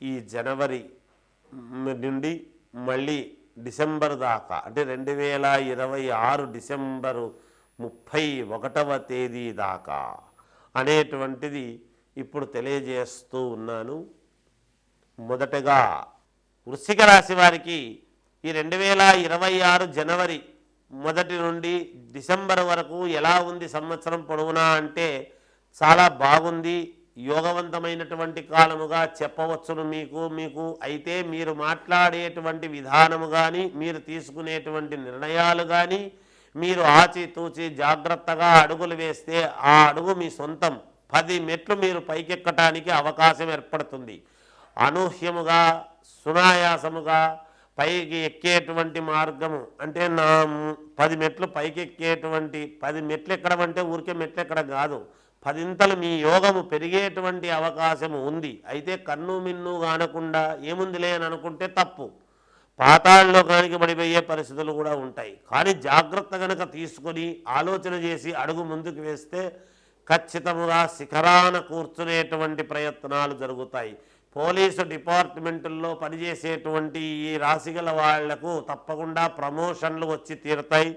ఈ జనవరి నుండి మళ్ళీ డిసెంబర్ దాకా అంటే రెండు వేల ఇరవై ఆరు డిసెంబరు ముప్పై ఒకటవ తేదీ దాకా అనేటువంటిది ఇప్పుడు తెలియజేస్తూ ఉన్నాను. మొదటగా వృశ్చిక రాశి వారికి ఈ రెండు వేల ఇరవై ఆరు జనవరి మొదటి నుండి డిసెంబర్ వరకు ఎలా ఉంది సంవత్సరం పొడవునా అంటే చాలా బాగుంది. యోగవంతమైనటువంటి కాలముగా చెప్పవచ్చును మీకు మీకు అయితే మీరు మాట్లాడేటువంటి విధానము కానీ మీరు తీసుకునేటువంటి నిర్ణయాలు కానీ మీరు ఆచితూచి జాగ్రత్తగా అడుగులు వేస్తే ఆ అడుగు మీ సొంతం. పది మెట్లు మీరు పైకెక్కటానికి అవకాశం ఏర్పడుతుంది. అనూహ్యముగా సునాయాసముగా పైకి ఎక్కేటువంటి మార్గము అంటే నా పది మెట్లు పైకి ఎక్కేటువంటి పది మెట్లు ఎక్కడం అంటే ఊరికే మెట్లు ఎక్కడం కాదు. పదింతలు మీ యోగము పెరిగేటువంటి అవకాశము ఉంది. అయితే కన్ను మిన్ను కానకుండా ఏముందిలే అని అనుకుంటే తప్పు. పాతాళ్ళలో కానికి పడిపోయే పరిస్థితులు కూడా ఉంటాయి. కానీ జాగ్రత్త గనక తీసుకొని ఆలోచన చేసి అడుగు ముందుకు వేస్తే ఖచ్చితముగా శిఖరాన కూర్చునేటువంటి ప్రయత్నాలు జరుగుతాయి. పోలీసు డిపార్ట్మెంటుల్లో పనిచేసేటువంటి ఈ రాశిగల వాళ్ళకు తప్పకుండా ప్రమోషన్లు వచ్చి తీరుతాయి.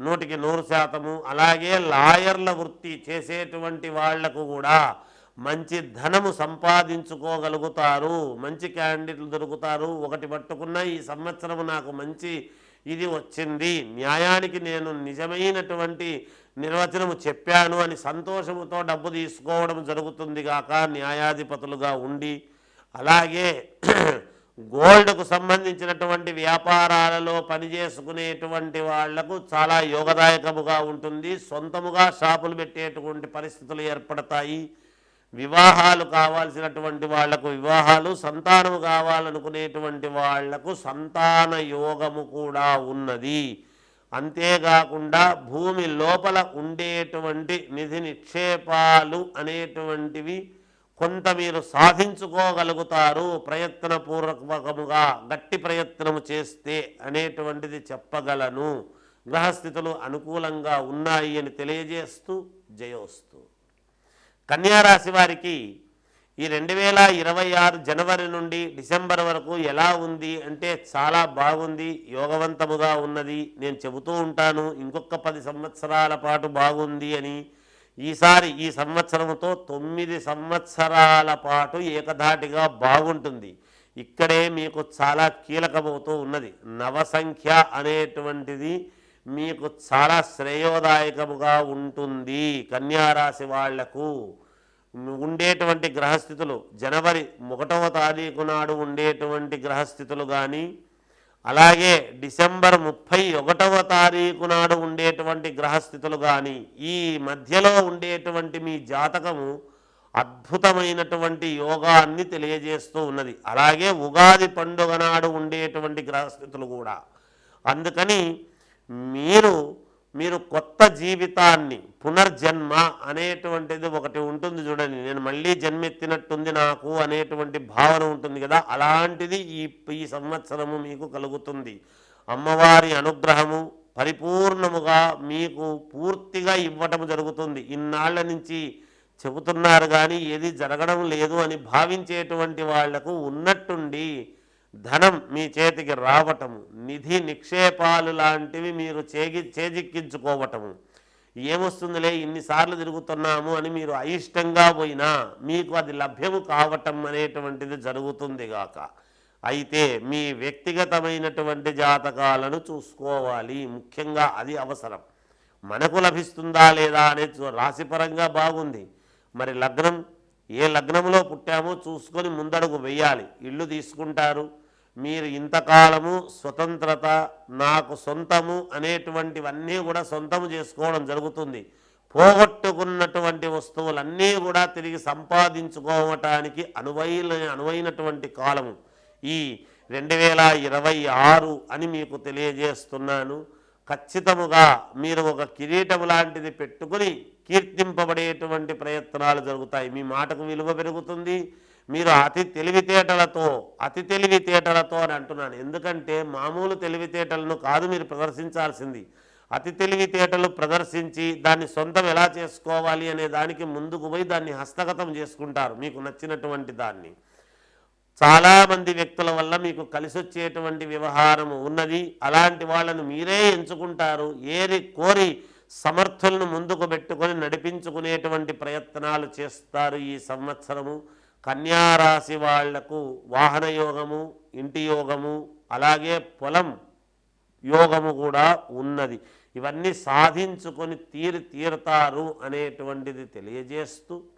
నూటికి నూరు శాతము. అలాగే లాయర్ల వృత్తి చేసేటువంటి వాళ్ళకు కూడా మంచి ధనము సంపాదించుకోగలుగుతారు. మంచి క్యాండిడేట్లు దొరుకుతారు. ఒకటి పట్టుకున్న ఈ సంవత్సరము నాకు మంచి ఇది వచ్చింది. న్యాయానికి నేను నిజమైనటువంటి నిర్వచనము చెప్పాను అని సంతోషముతో డబ్బు తీసుకోవడం జరుగుతుంది గాక న్యాయాధిపతులుగా ఉండి. అలాగే గోల్డ్కు సంబంధించినటువంటి వ్యాపారాలలో పనిచేసుకునేటువంటి వాళ్ళకు చాలా యోగదాయకముగా ఉంటుంది. సొంతముగా షాపులు పెట్టేటువంటి పరిస్థితులు ఏర్పడతాయి. వివాహాలు కావాల్సినటువంటి వాళ్ళకు వివాహాలు సంతానము కావాలనుకునేటువంటి వాళ్ళకు సంతాన యోగము కూడా ఉన్నది. అంతేకాకుండా భూమి లోపల ఉండేటువంటి నిధి నిక్షేపాలు అనేటువంటివి కొంత మీరు సాధించుకోగలుగుతారు ప్రయత్నపూర్వకముగా గట్టి ప్రయత్నము చేస్తే అనేటువంటిది చెప్పగలను. గ్రహస్థితులు అనుకూలంగా ఉన్నాయి అని తెలియజేస్తూ జయోస్తు. కన్యారాశి వారికి ఈ రెండు వేల ఇరవై ఆరు జనవరి నుండి డిసెంబర్ వరకు ఎలా ఉంది అంటే చాలా బాగుంది యోగవంతముగా ఉన్నది. నేను చెబుతూ ఉంటాను ఇంకొక పది సంవత్సరాల పాటు బాగుంది అని ఈసారి ఈ సంవత్సరముతో తొమ్మిది సంవత్సరాల పాటు ఏకధాటిగా బాగుంటుంది. ఇక్కడే మీకు చాలా కీలకమవుతూ ఉన్నది. నవసంఖ్య అనేటువంటిది మీకు చాలా శ్రేయోదాయకముగా ఉంటుంది కన్యారాశి వాళ్ళకు. ఉండేటువంటి గ్రహస్థితులు జనవరి ఒకటవ తారీఖు నాడు ఉండేటువంటి గ్రహస్థితులు కానీ అలాగే డిసెంబర్ ముప్పై ఒకటవ తారీఖు నాడు ఉండేటువంటి గ్రహస్థితులు కానీ ఈ మధ్యలో ఉండేటువంటి మీ జాతకము అద్భుతమైనటువంటి యోగాన్ని తెలియజేస్తూ ఉన్నది. అలాగే ఉగాది పండుగ నాడు ఉండేటువంటి గ్రహస్థితులు కూడా. అందుకని మీరు మీరు కొత్త జీవితాన్ని పునర్జన్మ అనేటువంటిది ఒకటి ఉంటుంది చూడండి. నేను మళ్ళీ జన్మెత్తినట్టుంది నాకు అనేటువంటి భావన ఉంటుంది కదా. అలాంటిది ఈ ఈ సంవత్సరము మీకు కలుగుతుంది. అమ్మవారి అనుగ్రహము పరిపూర్ణముగా మీకు పూర్తిగా ఇవ్వటం జరుగుతుంది. ఇన్నాళ్ళ నుంచి చెబుతున్నారు కానీ ఏది జరగడం లేదు అని భావించేటువంటి వాళ్ళకు ఉన్నట్టుండి ధనం మీ చేతికి రావటము నిధి నిక్షేపాలు లాంటివి మీరు చేగి చేజిక్కించుకోవటము. ఏమొస్తుందిలే ఇన్నిసార్లు తిరుగుతున్నాము అని మీరు అయిష్టంగా పోయినా మీకు అది లభ్యము కావటం అనేటువంటిది జరుగుతుంది గాక. అయితే మీ వ్యక్తిగతమైనటువంటి జాతకాలను చూసుకోవాలి ముఖ్యంగా అది అవసరం. మనకు లభిస్తుందా లేదా అనేది రాశిపరంగా బాగుంది. మరి లగ్నం ఏ లగ్నంలో పుట్టామో చూసుకొని ముందడుగు వెయ్యాలి ఇల్లు తీసుకుంటారు మీరు ఇంతకాలము స్వతంత్రత నాకు సొంతము అనేటువంటివన్నీ కూడా సొంతము చేసుకోవడం జరుగుతుంది. పోగొట్టుకున్నటువంటి వస్తువులన్నీ కూడా తిరిగి సంపాదించుకోవటానికి అనువైన అనువైనటువంటి కాలము. ఈ రెండు వేల ఇరవై ఆరు అని మీకు తెలియజేస్తున్నాను. ఖచ్చితముగా మీరు ఒక కిరీటం లాంటిది పెట్టుకుని కీర్తింపబడేటువంటి ప్రయత్నాలు జరుగుతాయి. మీ మాటకు విలువ పెరుగుతుంది. మీరు అతి తెలివితేటలతో అతి తెలివితేటలతో అని అంటున్నాను. ఎందుకంటే మామూలు తెలివితేటలను కాదు మీరు ప్రదర్శించాల్సింది. అతి తెలివితేటలు ప్రదర్శించి దాన్ని సొంతం ఎలా చేసుకోవాలి అనే దానికి ముందుకు పోయి దాన్ని హస్తగతం చేసుకుంటారు మీకు నచ్చినటువంటి దాన్ని. చాలామంది వ్యక్తుల వల్ల మీకు కలిసి వచ్చేటువంటి వ్యవహారం ఉన్నది. అలాంటి వాళ్ళను మీరే ఎంచుకుంటారు. ఏరి కోరి సమర్థులను ముందుకు పెట్టుకొని నడిపించుకునేటువంటి ప్రయత్నాలు చేస్తారు ఈ సంవత్సరము. కన్యారాశి వాళ్ళకు వాహన యోగము ఇంటి యోగము అలాగే పొలం యోగము కూడా ఉన్నది. ఇవన్నీ సాధించుకొని తీరి తీరుతారు అనేటువంటిది తెలియజేస్తూ